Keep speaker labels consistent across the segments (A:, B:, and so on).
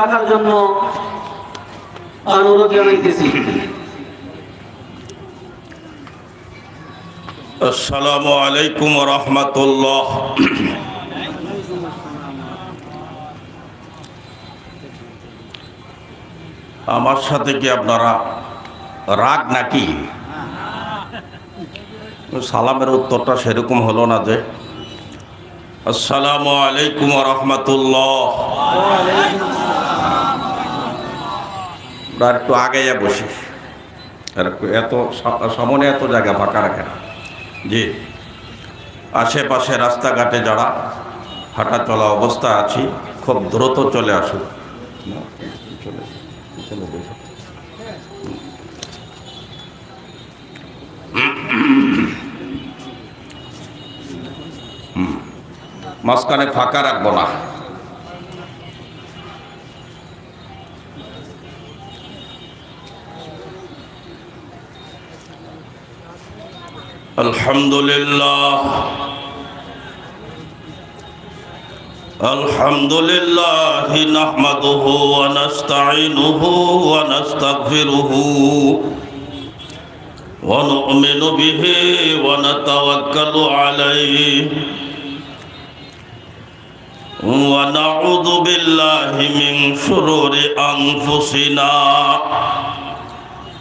A: রাখার জন্য অনুরোধ জানাইতেছি।
B: আসসালামু আলাইকুম রহমতুল্লাহ। আমার সাথে কি আপনারা রাগ নাকি? সালামের উত্তরটা সেরকম হলো না যে। আসসালামু আলাইকুম রহমতুল্লাহ। আর একটু আগে বসি। আর এত সামনে এত জায়গা ফাঁকা রাখেন জি। আশেপাশে রাস্তাঘাটে যারা হাঁটা চলা অবস্থা আছি, খুব দ্রুত চলে আসুন। মাঝখানে ফাঁকা রাখব না। الحمد لله الحمد لله نحمده ونستعينه ونستغفره ونؤمن به ونتوكل عليه ونعوذ بالله من شرور أنفسنا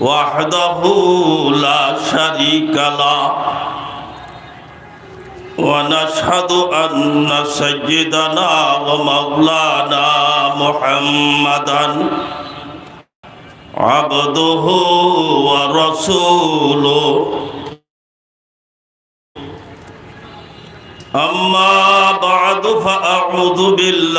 B: وحده لا شريك له ونشهد أن سيدنا ومولانا محمدا عبده ورسوله أما بعد فأعوذ بالله